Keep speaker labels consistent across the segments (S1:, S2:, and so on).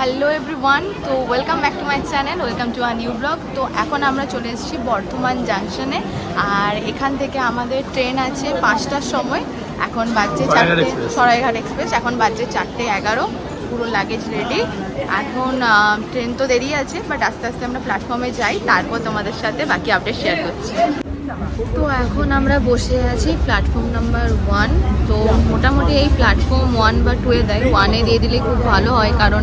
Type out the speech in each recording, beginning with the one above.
S1: Hello everyone তো welcome back to my channel welcome to a new blog তো এখন আমরা চলে এসেছি বর্ধমান জাংশনে আর এখান থেকে আমাদের ট্রেন আছে পাঁচটার সময়। এখন বাজছে চারটে সরাইঘাট এক্সপ্রেস এখন বাজছে চারটে এগারো পুরো লাগেজ রেডি এখন ট্রেন তো দেরি আছে বাট আস্তে আস্তে আমরা প্ল্যাটফর্মে যাই তারপর তোমাদের সাথে বাকি আপডেট শেয়ার করছি। তো এখন আমরা বসে আছি প্ল্যাটফর্ম নাম্বার ওয়ান তো মোটামুটি এই প্ল্যাটফর্ম ওয়ান বা টুয়ে দেয়। ওয়ানে দিয়ে দিলে খুব ভালো হয়, কারণ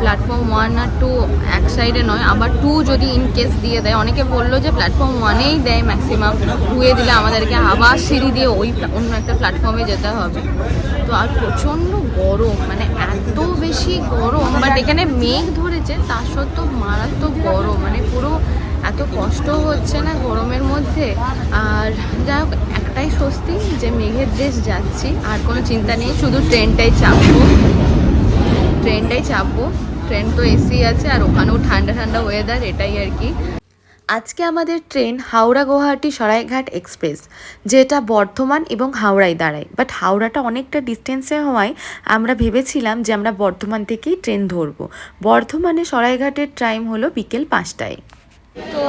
S1: প্ল্যাটফর্ম ওয়ান আর টু এক সাইডে নয়। আবার টু যদি ইন কেস দিয়ে দেয়, অনেকে বলল যে প্ল্যাটফর্ম ওয়ানেই দেয় ম্যাক্সিমাম টুয়ে দিলে আমাদেরকে আবার সিঁড়ি দিয়ে ওই অন্য একটা প্ল্যাটফর্মে যেতে হবে। তো আর প্রচণ্ড গরম মানে এত বেশি গরম বাট এখানে মেঘ ধরেছে, তা সত্ত্বেও মারাত্মক গরম। মানে পুরো এত কষ্ট হচ্ছে না গরমের মধ্যে। আর যাই হোক, একটাই স্বস্তি যে মেঘের দেশ যাচ্ছি। আর কোনো চিন্তা নেই, শুধু ট্রেনটাই চাপবো। ট্রেনটাই চাপবো। ট্রেন তো এসি আছে আর ওখানেও ঠান্ডা ঠান্ডা ওয়েদার এটাই আর কি। আজকে আমাদের ট্রেন হাওড়া গুয়াহাটি সরাইঘাট এক্সপ্রেস, যেটা বর্ধমান এবং হাওড়ায় দাঁড়ায়। বাট হাওড়াটা অনেকটা ডিস্টেন্সে হওয়ায় আমরা ভেবেছিলাম যে আমরা বর্ধমান থেকেই ট্রেন ধরবো। বর্ধমানে সরাইঘাটের টাইম হলো বিকেল পাঁচটায়। তো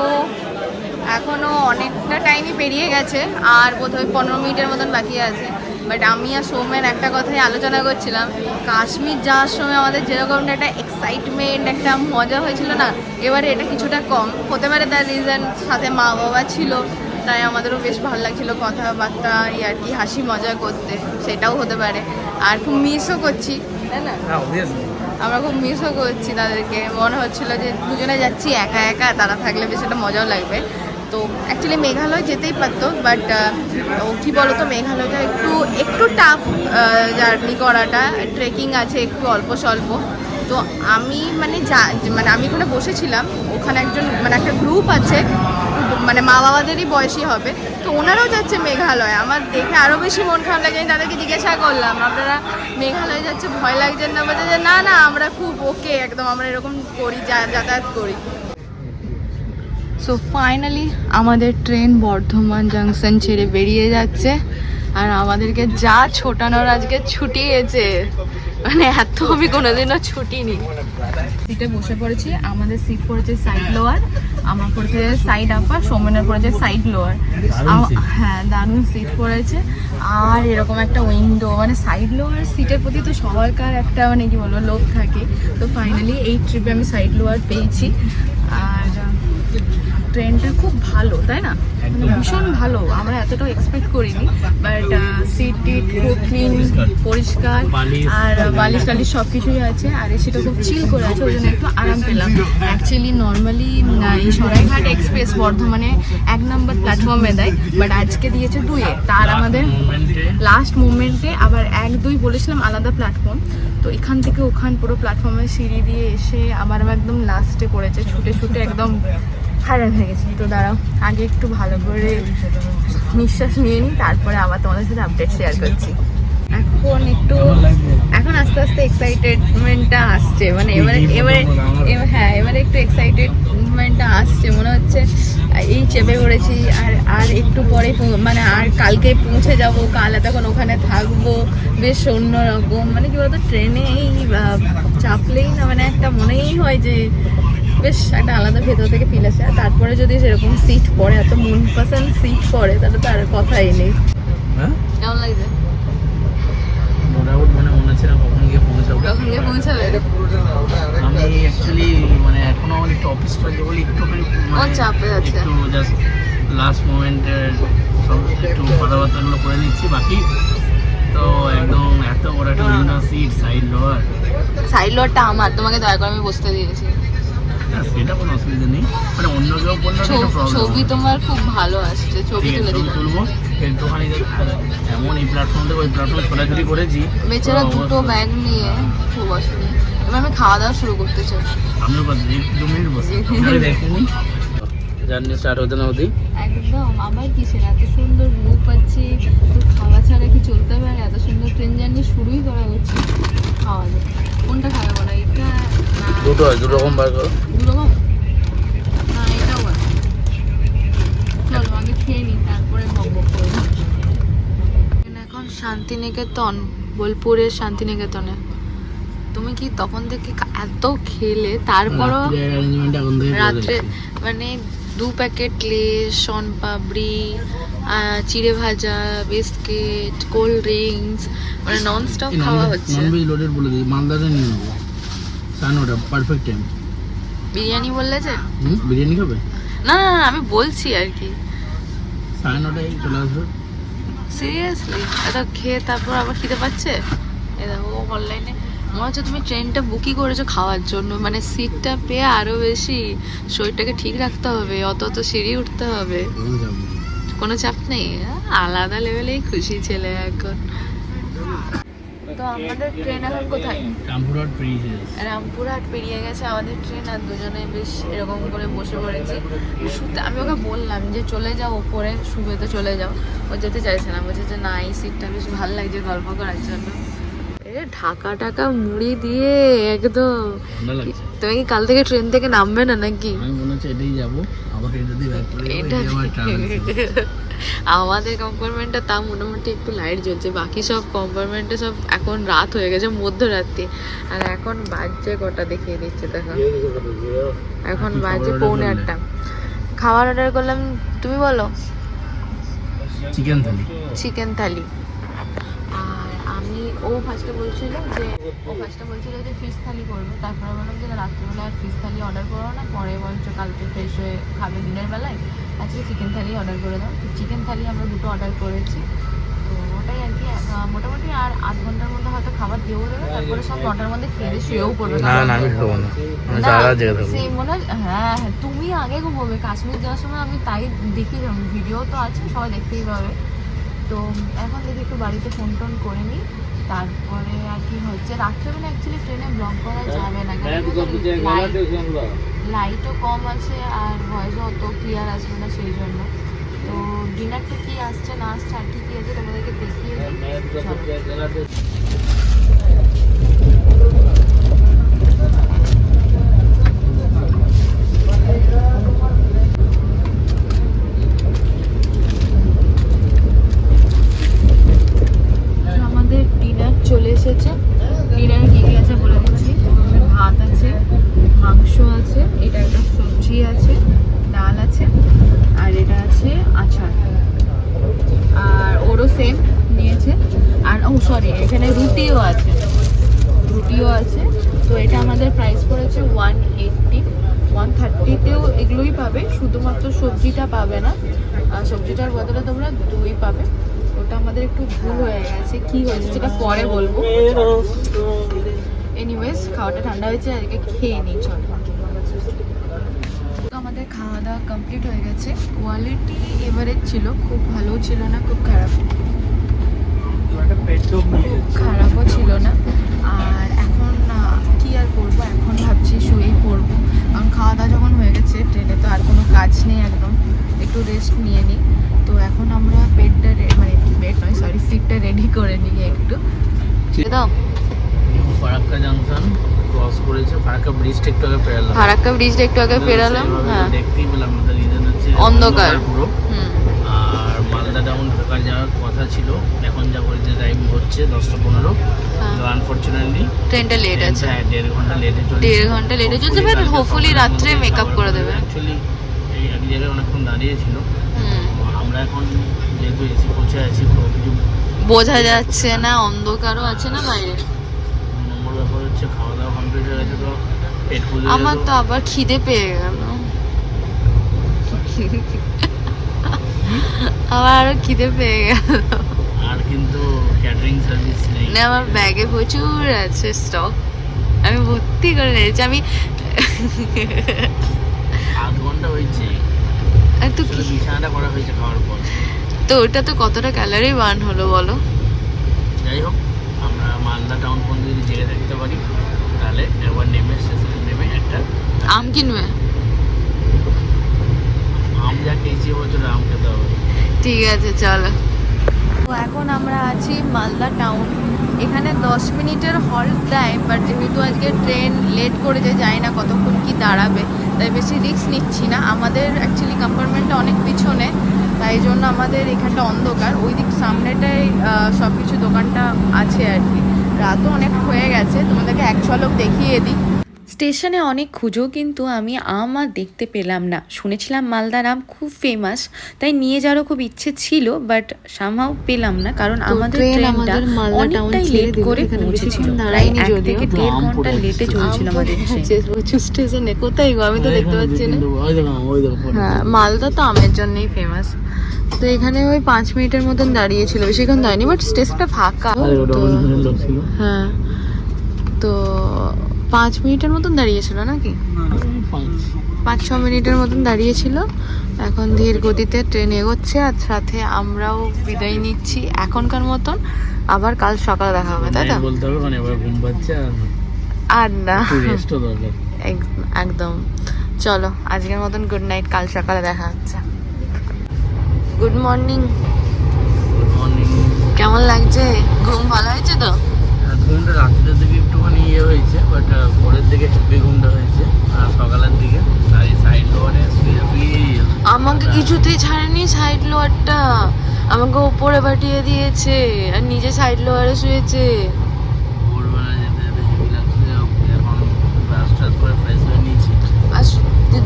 S1: এখনও অনেকটা টাইমই পেরিয়ে গেছে, আর বোধহয় পনেরো মিনিটের মতন বাকি আছে। বাট আমি আর সৌমেন একটা কথাই আলোচনা করছিলাম, কাশ্মীর যাওয়ার সময় আমাদের যেরকম একটা এক্সাইটমেন্ট একটা মজা হয়েছিল না, এবারে এটা কিছুটা কম। হতে পারে তার রিজন সাথে মা বাবা ছিল, তাই আমাদেরও বেশ ভালো লাগছিল কথাবার্তা আর কি হাসি মজা করতে, সেটাও হতে পারে। আর খুব মিসও করছি, তাই না?
S2: হ্যাঁ
S1: আমরা খুব মিসও করছি তাদেরকে। মনে হচ্ছিল যে দুজনে যাচ্ছি একা একা, তারা থাকলে বেশ একটা মজাও লাগবে। তো অ্যাকচুয়ালি মেঘালয় যেতেই পারতো বাট ও কী বলতো, মেঘালয়টা একটু একটু টাফ জার্নি করাটা। ট্রেকিং আছে একটু অল্প স্বল্প। তো আমি মানে যা মানে আমি ওখানে বসেছিলাম। ওখানে একজন মানে একটা গ্রুপ আছে মানে মা বাবাদেরই বয়সী হবে। তো ওনারাও যাচ্ছে মেঘালয়। আমার দেখে আরও বেশি মন খারাপ লাগে, আমি তাদেরকে জিজ্ঞাসা করলাম, আপনারা মেঘালয় যাচ্ছে, ভয় লাগছে না? বলছে যে, না না, আমরা খুব ওকে একদম আমরা এরকম করি যাতায়াত করি। সো ফাইনালি আমাদের ট্রেন বর্ধমান জাংশন ছেড়ে বেরিয়ে যাচ্ছে। আর আমাদেরকে যা ছোটানোর আজকে ছুটিয়েছে। মানে এত আমি কোনোদিনও ছুটিনি। সিটে বসে পড়েছি আমাদের সিট পড়েছে সাইড লোয়ার আমার পড়েছে সাইড আপার সৌমেনের পড়েছে সাইড লোয়ার হ্যাঁ দারুণ সিট পড়েছে। আর এরকম একটা উইন্ডো মানে সাইড লোয়ার সিটের প্রতি তো সবাইকার একটা মানে কি বলব লোভ থাকে। তো ফাইনালি এই ট্রিপে আমি সাইড লোয়ার পেয়েছি। আর ট্রেনটা খুব ভালো তাই না? মানে ভীষণ ভালো। আমরা এতটাও এক্সপেক্ট করিনি বাট সিট টিট খুব ক্লিন পরিষ্কার। আর বালিশ টালিশ সব কিছুই আছে আর এসিটা খুব চিল করে আছে ওই জন্য একটু আরাম পেলাম। অ্যাকচুয়ালি নর্মালি এই সরাইঘাট এক্সপ্রেস বর্ধমানে এক নম্বর প্ল্যাটফর্মে দেয় বাট আজকে দিয়েছে দুয়ে তার আমাদের লাস্ট মুভমেন্টে আবার এক দুই বলেছিলাম আলাদা প্ল্যাটফর্ম তো এখান থেকে ওখান পুরো প্ল্যাটফর্মে সিঁড়ি দিয়ে এসে আবার একদম লাস্টে করেছে ছুটে ছুটে একদম হারান হয়ে গেছি। তো দাঁড়াও, আগে একটু ভালো করে নিঃশ্বাস নিয়ে নিই, তারপরে আবার তোমাদের সাথে আপডেট শেয়ার করছি। এখন একটু, এখন আস্তে আস্তে এক্সাইটেডমেন্টটা আসছে। মানে এবারে এবারে হ্যাঁ এবারে একটু এক্সাইটেডমেন্টটা আসছে। মনে হচ্ছে এই চেপে পড়েছি, আর আর একটু পরে মানে আর কালকে পৌঁছে যাব, কাল তখন ওখানে থাকব, বেশ অন্যরকম। মানে কি বলতো ট্রেনে এই চাপলেই না মানে একটা মনেই হয় যে বেশ একটা আলাদা ভেতর থেকে ফিল আসে। আর তারপরে যদি সেরকম সিট পড়ে এত মন পছন্দ সিট পড়ে তাহলে তো আর কথাই নেই।
S2: হ্যাঁ?
S1: কেমন লাগছে?
S2: মানে মনে হচ্ছে না কখন গিয়ে পৌঁছাবো।
S1: কখন গিয়ে পৌঁছাবে?
S2: আমি অ্যাকচুয়ালি মানে এখনও আমার একটু অফিস চলছে বলে একটুখানি মানে
S1: চাপে আছে।
S2: একটু জাস্ট লাস্ট মোমেন্টের সব একটু কথাবার্তাগুলো করে নিচ্ছি বাকি তো একদম এত বড় একটা window seat side lower
S1: side লোডটা আমার তোমাকে দয়া করে আমি বসতে দিয়েছি।
S2: সেটা কোনো অসুবিধা নেই। মানে অন্য কেউ একটা
S1: ছবি-
S2: প্রবলেম
S1: ছবি তোমার খুব ভালো আসছে ছবি তুলে দিলাম।
S2: তুলবো। একটুখানি এমন এই প্ল্যাটফর্ম থেকে ওই প্ল্যাটফর্মে ছোটাছুটি করেছি
S1: বেচারা দুটো ব্যাগ নিয়ে খুব অসুবিধা। এবার আমি খাওয়া দাওয়া শুরু করতে চাই।
S2: আমিও দু মিনিট বসে। দেখিনি। জার্নি স্টার্ট হতে না হতেই
S1: একদম আবার কিসের এত সুন্দর রূপ পাচ্ছি? খাওয়া ছাড়া কি চলতে পারে? এত সুন্দর ট্রেন জার্নি শুরুই করা হচ্ছে খাওয়া দাওয়া কোনটা খাবে বলো? এটা
S2: দুটো হয় দু রকম বার করো।
S1: দুরকম না এটাও আছে। চলো আগে খেয়ে নিই তারপরে বক করব এখন শান্তিনিকেতন বোলপুরের শান্তিনিকেতনে। তুমি কি তখন থেকে এত খেলে? তারপরও রাত্রে মানে দু প্যাকেট লেস শন পাবড়ি চিড়ে ভাজা বিস্কিট কোল্ড ড্রিঙ্কস মানে নন স্টপ খাওয়া হচ্ছে।
S2: ননভেজ লোডেড বলে দিই মালদাটা নিয়ে নেব। সাড়ে নটা পারফেক্ট টাইম
S1: বিরিয়ানি বললে যে?
S2: বিরিয়ানি খাবে?
S1: না না না, আমি বলছি আর কি।
S2: সাড়ে নটায় চলে আসবে।
S1: সিরিয়াসলি এটা খেয়ে তারপর আবার খিদে পাচ্ছে? এ দেখো অনলাইনে মনে হচ্ছে তুমি ট্রেনটা বুকই করেছ খাওয়ার জন্য মানে সিটটা পেয়ে আরও বেশি শরীরটাকে ঠিক রাখতে হবে অত অত সিঁড়ি উঠতে হবে। কোনো চাপ নেই আলাদা লেভেলেই খুশি ছেলে এখন। তো আমাদের ট্রেন এখন কোথায়?
S2: রামপুরহাট ব্রিজ
S1: রামপুরহাট পেরিয়ে গেছে আমাদের ট্রেন আর দুজনে বেশ এরকম করে বসে পড়েছি। শুতে আমি ওকে বললাম যে চলে যাও ওপরে শুবে তো চলে যাও। ও যেতে চাইছে না বলছে যে না এই সিটটা বেশ ভালো লাগছে গল্প করার জন্য। ঢাকা টাকা মুড়ি দিয়ে একদম। তুমি কি কাল থেকে ট্রেন থেকে নামবে না নাকি?
S2: আমি মনে হচ্ছে এটাই যাব। আবার এটা দিয়ে ব্যাক করে
S1: আমাদের কম্পার্টমেন্টটা তা মোটামুটি একটু লাইট জ্বলছে। বাকি সব কম্পার্টমেন্টে সব এখন রাত হয়ে গেছে মধ্যরাত্রি। আর এখন বাজছে কটা? দেখিয়ে দিচ্ছে দেখো। এখন বাজে পৌনে আটটা। খাবার অর্ডার করলাম তুমি বলো?
S2: চিকেন থালি
S1: চিকেন থালি ও ফার্স্টে বলছিল যে ও ফার্স্টে বলছিল যে ফিশ থালি করবে। তারপরে বললাম যে রাত্রিবেলা আর ফিশ থালি অর্ডার করো না। পরে বলছো কালকে ফ্রেশ হয়ে খাবে দিনের বেলায়। আজকে চিকেন থালি অর্ডার করে দাও। চিকেন থালি আমরা দুটো অর্ডার করেছি। তো ওটাই আর কি মোটামুটি আর আধ ঘণ্টার মধ্যে হয়তো খাবার দিয়েও দেবে। তারপরে সব নটার মধ্যে খেয়ে দিয়ে শুয়েও পড়বে।
S2: না না আমি খাব না।
S1: সেই মনে হয় হ্যাঁ হ্যাঁ তুমি আগে ঘুমোবে। কাশ্মীর যাওয়ার সময় আমি তাই দেখি ভিডিও তো আছে সবাই দেখতেই পাবে। তো এখন দেখি একটু বাড়িতে ফোন টোন করে নিই। তারপরে আর কি হচ্ছে রাত্রেবেলা অ্যাকচুয়ালি ট্রেনে ব্লগ করা যাবে না লাইটও কম আছে আর ভয়েসও অত ক্লিয়ার আসবে না সেই জন্য। তো ডিনারটা কি আসছে না আসছে আর কি কি আছে তোমাদেরকে দেখিয়ে দিই চলো। তো আমাদের ডিনার চলে এসেছে ডিনারে কি কি আছে বলে দিচ্ছি এখানে ভাত আছে মাংস আছে এটা একটা সবজি আছে ডাল আছে আর এটা আছে আচার আর ওরও সেম নিয়েছে আর ও সরি এখানে রুটিও আছে। রুটিও আছে। তো এটা আমাদের প্রাইস পড়েছে ওয়ান এইটটি ওয়ান থার্টিতেও এগুলোই পাবে, শুধুমাত্র সবজিটা পাবে না। সবজিটার বদলে তোমরা দই পাবে। ওটা আমাদের একটু ভুল হয়ে গেছে, কি হয়েছে সেটা পরে বলব। এনিওয়েজ খাওয়াটা ঠান্ডা হয়েছে, আজকে খেয়ে নিই, চল। তো আমাদের খাওয়া দাওয়া কমপ্লিট হয়ে গেছে। কোয়ালিটি এভারেজ ছিল, খুব ভালো ছিল না, খুব খারাপ খুব খারাপও ছিল না আর এখন আহ, কি আর করব এখন ভাবছি শুয়েই পড়ব কারণ খাওয়া দাওয়া যখন হয়ে গেছে ট্রেনে তো আর কোনো কাজ নেই একদম একটু রেস্ট নিয়ে নিই তো এখন আমরা বেডটা মানে বেড নয় সরি সিটটা রেডি করে নিই একটু
S2: নিউ ফারাক্কা জাংশন ক্রস করেছে। ফারাক্কা ব্রিজটা একটু আগে পেরালাম।
S1: ফারাক্কা ব্রিজটা একটু আগে পেরালাম হ্যাঁ।
S2: দেখতেই পেলাম না রিজন হচ্ছে
S1: অন্ধকার।
S2: পুরো।
S1: হুম।
S2: আর মালদা টাউন ঢোকার যাওয়ার কথা ছিল এখন যা বলছে টাইম হচ্ছে দশটা পনেরো।
S1: হ্যাঁ।
S2: তো আনফর্চুনেটলি
S1: ট্রেনটা লেট আছে।
S2: দেড় ঘণ্টা লেটে চলছে।
S1: দেড় ঘণ্টা লেটে চলছে বাট হোপফুলি রাত্রে মেকআপ করে দেবে।
S2: অ্যাকচুয়ালি এই এক জায়গায় অনেকক্ষণ দাঁড়িয়েছিল।
S1: হুম।
S2: আমরা এখন যেহেতু এসি পৌঁছে আছি কোনো কিছু
S1: বোঝা যাচ্ছে না অন্ধকারও আছে না বাইরে? আমার তো আবার খিদে পেয়ে গেল। আমার আরও খিদে পেয়ে গেল।
S2: আর কিন্তু ক্যাটারিং সার্ভিস নেই।
S1: না আমার ব্যাগে প্রচুর আছে স্টক আমি ভর্তি করে নিয়েছি আমি
S2: আধ ঘণ্টা হয়েছে।
S1: তো
S2: বিছানাটা করা হয়েছে খাওয়ার পর।
S1: তো ওটা তো কতটা ক্যালারি বার্ন হলো বলো?
S2: যাই হোক আমরা মালদা টাউন পর্যন্ত যদি জেগে থাকতে পারি। তাহলে একবার নেমে স্টেশনে নেমে একটা
S1: আম কিনবে?
S2: আম যা খেয়েছি এবছর আম খেতে হবে।
S1: ঠিক আছে চলো। তো এখন আমরা আছি মালদা টাউন এখানে দশ মিনিটের হল্ট দেয় বাট যেহেতু আজকে ট্রেন লেট করে করেছে যাই না কতক্ষণ কি দাঁড়াবে তাই বেশি রিস্ক নিচ্ছি না। আমাদের অ্যাকচুয়ালি কম্পার্টমেন্টটা অনেক পিছনে তাই জন্য আমাদের এখানটা অন্ধকার। ওই দিক সামনেটাই সব কিছু দোকানটা আছে আর কি। রাতও অনেক হয়ে গেছে। তোমাদেরকে এক ঝলক দেখিয়ে দিই।
S3: স্টেশনে অনেক খুঁজেও কিন্তু আমি আম আর দেখতে পেলাম না। শুনেছিলাম মালদার আম খুব ফেমাস তাই নিয়ে যাওয়ারও খুব ইচ্ছে ছিল বাট সামহাও পেলাম না কারণ আমাদের ট্রেনটা
S1: মালদা
S3: অনেকটাই লেট করে
S1: এখানে
S3: পৌঁছেছিল। প্রায়
S1: দাঁড়ায়নি
S3: এক
S1: যদিও।
S3: থেকে দেড়
S2: ঘণ্টা
S3: লেটে। চলছিল আমাদের
S1: স্টেশনে কোথায় গো? আমি তো দেখতে পাচ্ছি না।
S2: ওই দেখো ওই দেখো পরে।
S1: হ্যাঁ মালদা তো আমের জন্যই ফেমাস তো এখানে ওই পাঁচ মিনিটের মতন দাঁড়িয়েছিল বেশিক্ষণ দাঁড়িয়ে বাট স্টেশনটা ফাঁকা। হ্যাঁ তো পাঁচ মিনিটের মতন দাঁড়িয়েছিল নাকি?
S2: পাঁচ।
S1: ছ মিনিটের মতন দাঁড়িয়েছিল। এখন ধীর গতিতে ট্রেন এগোচ্ছে আর সাথে আমরাও বিদায় নিচ্ছি এখনকার মতন। আবার কাল সকালে দেখা হবে তাই তো?
S2: বলতে হবে কারণ এবার ঘুম পাচ্ছে আর
S1: না। একদম। চলো আজকের মতন গুড নাইট কাল সকালে দেখা হচ্ছে। গুড মর্নিং
S2: গুড মর্নিং
S1: কেমন লাগছে? ঘুম ভালো হয়েছে তো?
S2: ঘুমটা রাত্রের দিকে একটুখানি ইয়ে হয়েছে বাট ভোরের দিকে হেভি ঘুমটা হয়েছে আর সকালের দিকে আর এই সাইড লোয়ারে
S1: আমাকে কিছুতেই ছাড়েনি সাইড লোয়ারটা আমাকে ওপরে পাঠিয়ে দিয়েছে আর নিজে সাইড লোয়ারে শুয়েছে।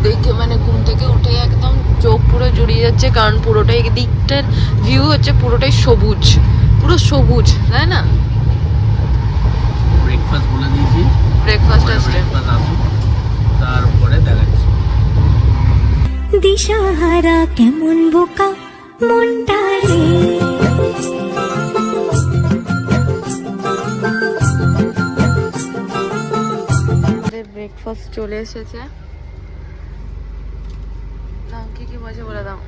S1: দেখে মানে ঘুম থেকে উঠে একদম চোখ পুরো জড়িয়ে যাচ্ছে কারণ পুরোটাই দিকটার ভিউ হচ্ছে পুরোটাই সবুজ পুরো সবুজ তাই না?
S2: ব্রেকফাস্ট বলে দিয়েছি।
S1: ব্রেকফাস্ট আসলে
S2: ব্রেকফাস্ট আসুক তারপরে দেখাচ্ছি।
S4: দিশাহারা কেমন বোকা মনটা রে।
S1: ব্রেকফাস্ট চলে এসেছে। দাও কি কি বসে বলে দাও।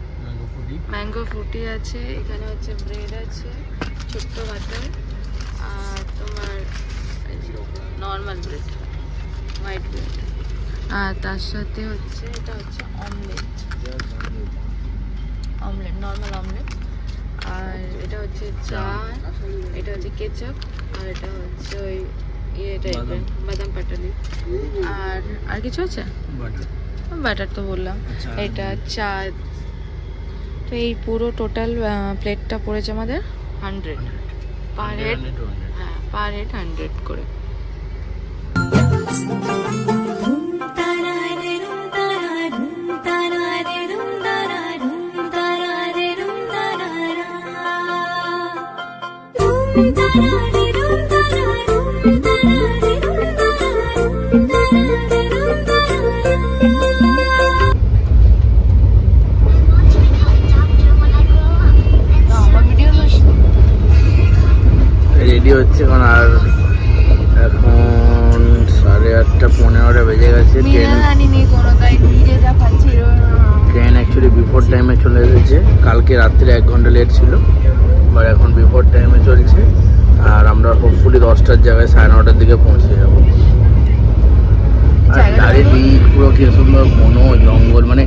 S2: ম্যাঙ্গো ফুটি
S1: ফ্রুটি আছে এখানে হচ্ছে ব্রেড আছে ছোট্ট বাটার আর তোমার নর্মাল ব্রেড হোয়াইট ব্রেড আর তার সাথে হচ্ছে এটা হচ্ছে অমলেট অমলেট নর্মাল অমলেট আর এটা হচ্ছে চা এটা হচ্ছে কেচাপ আর এটা হচ্ছে ওই ইয়ে টাইপের বাদাম। পাটালি। আর আর কিছু আছে?
S2: বাটার
S1: বাটার তো বললাম।
S2: আচ্ছা।
S1: এটা চা। তো এই পুরো টোটাল প্লেটটা পড়েছে আমাদের hundred per head per head hundred করে।
S2: এখন আর এখন সাড়ে আটটা পনেরোটা বেজে গেছে ট্রেন অ্যাকচুয়ালি বিফোর টাইমে চলে এসেছে। কালকে রাত্রে এক ঘণ্টা লেট ছিল বাট এখন বিফোর টাইমে চলছে। আর আমরা হোপফুলি দশটার জায়গায় সাড়ে নটার দিকে পৌঁছে যাব। আর চারিদিক পুরো কি সুন্দর ঘন জঙ্গল মানে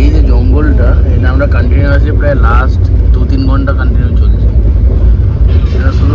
S2: এই যে জঙ্গলটা এটা আমরা কন্টিনিউয়াসলি প্রায় লাস্ট দু তিন ঘণ্টা কন্টিনিউ চলছে। এটা শুধু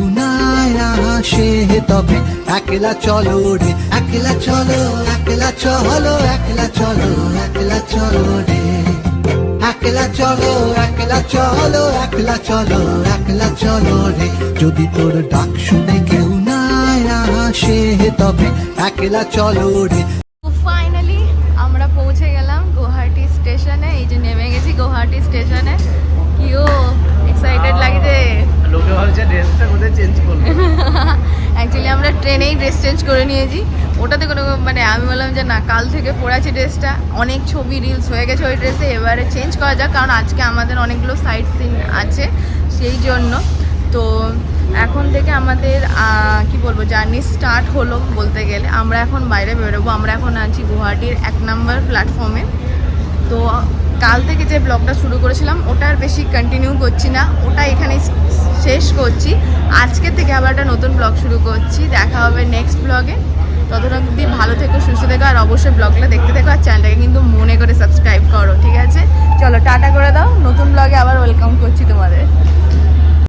S5: আসে তবে একলা চলো রে একলা চলো একলা চলো একলা চলো একলা চলো রে। একলা চলো একলা চলো একলা চলো একলা চলো রে। যদি তোর ডাক শুনে কেউ না আসে তবে একলা চলো রে।
S1: ফাইনালি আমরা পৌঁছে গেলাম গুয়াহাটি স্টেশনে এই যে নেমে গেছি গুয়াহাটি স্টেশনে। কিও এক্সাইটেড লাগছে।
S2: লোকে ভাবছে ড্রেসটা কোথায় চেঞ্জ করব
S1: অ্যাকচুয়ালি আমরা ট্রেনেই ড্রেস চেঞ্জ করে নিয়েছি। ওটাতে কোনো মানে আমি বললাম যে না, কাল থেকে পরে আছে ড্রেসটা। অনেক ছবি রিলস হয়ে গেছে ওই ড্রেসে এবারে চেঞ্জ করা যাক, কারণ আজকে আমাদের অনেকগুলো সাইট সিন আছে সেই জন্য। তো এখন থেকে আমাদের কি বলব জার্নি স্টার্ট হলো বলতে গেলে। আমরা এখন বাইরে বেরোবো। আমরা এখন আছি গুয়াহাটির এক নম্বর প্ল্যাটফর্মে তো কাল থেকে যে ব্লগটা শুরু করেছিলাম, ওটা আর বেশি কন্টিনিউ করছি না। ওটা এখানে শেষ করছি। আজকে থেকে আবার একটা নতুন ব্লগ শুরু করছি। দেখা হবে নেক্সট ব্লগে ততটা অব্দি ভালো থেকো, সুস্থ থেকো, আর অবশ্যই ব্লগটা দেখতে থেকো, আর চ্যানেলটাকে কিন্তু মনে করে সাবস্ক্রাইব করো, ঠিক আছে? চলো টাটা করে দাও। নতুন ব্লগে আবার ওয়েলকাম করছি তোমাদের।